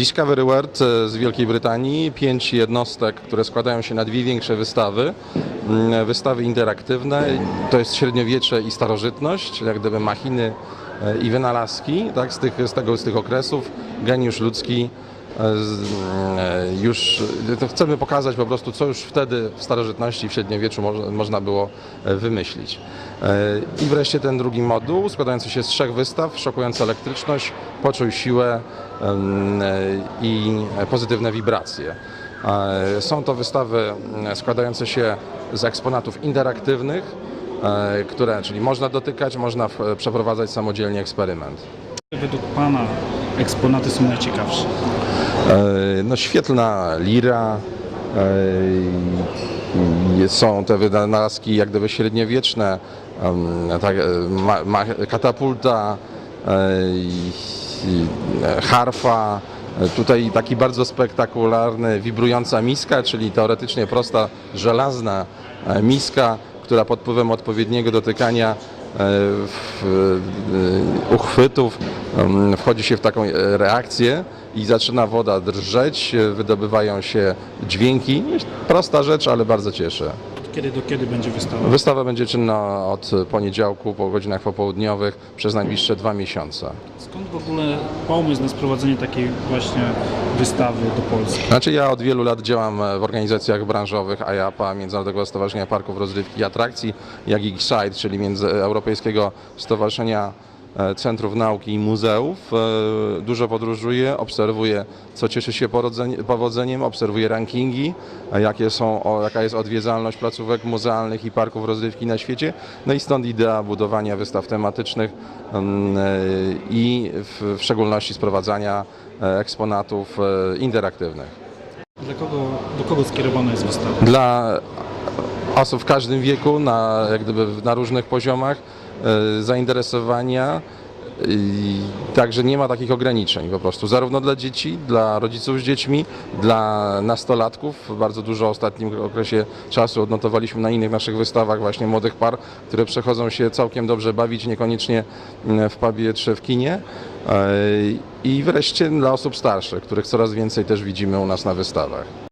Discovery World e, z Wielkiej Brytanii, pięć jednostek, które składają się na dwie większe wystawy. Mm, Wystawy interaktywne, to jest średniowiecze i starożytność, jak gdyby machiny e, i wynalazki tak, z, tych, z, tego, z tych okresów, geniusz ludzki. E, e, Już to chcemy pokazać po prostu, co już wtedy w starożytności, w średniowieczu mo- można było e, wymyślić. E, I wreszcie ten drugi moduł, składający się z trzech wystaw, szokująca elektryczność, poczuj siłę e, i pozytywne wibracje. E, Są to wystawy składające się z eksponatów interaktywnych, e, które, czyli można dotykać, można przeprowadzać samodzielnie eksperyment. Według Pana eksponaty są najciekawsze? E, No świetlna lira, e, są te wynalazki jak gdyby średniowieczne, tak, e, katapulta, harfa, tutaj taki bardzo spektakularny, wibrująca miska, czyli teoretycznie prosta, żelazna miska, która pod wpływem odpowiedniego dotykania uchwytów wchodzi się w taką e, reakcję i zaczyna woda drżeć, e, wydobywają się dźwięki. Prosta rzecz, ale bardzo cieszy. Kiedy do kiedy będzie wystawa? Wystawa będzie czynna od poniedziałku po godzinach popołudniowych przez najbliższe dwa miesiące. Skąd w ogóle pomysł na sprowadzenie takiej właśnie wystawy do Polski? Znaczy ja od wielu lat działam e, w organizacjach branżowych IAPA, Międzynarodowego Stowarzyszenia Parków Rozrywki i Atrakcji, jak i GSIDE, czyli Międzyeuropejskiego Stowarzyszenia Centrów Nauki i Muzeów. E, Dużo podróżuję, obserwuję, co cieszy się powodzeniem, obserwuję rankingi, e, jakie są, jaka jest odwiedzalność placówek muzealnych i parków rozrywki na świecie. No i stąd idea budowania wystaw tematycznych mm, e, i w, szczególności sprowadzania e, eksponatów e, interaktywnych. Dla kogo, do kogo skierowana jest wystawa? Dla osób w każdym wieku, na, jak gdyby na różnych poziomach e, zainteresowania. I Także nie ma takich ograniczeń po prostu, zarówno dla dzieci, dla rodziców z dziećmi, dla nastolatków. Bardzo dużo w ostatnim okresie czasu odnotowaliśmy na innych naszych wystawach właśnie młodych par, które przechodzą się całkiem dobrze bawić, niekoniecznie mm, w pubie czy w kinie. E, I wreszcie dla osób starszych, których coraz więcej też widzimy u nas na wystawach.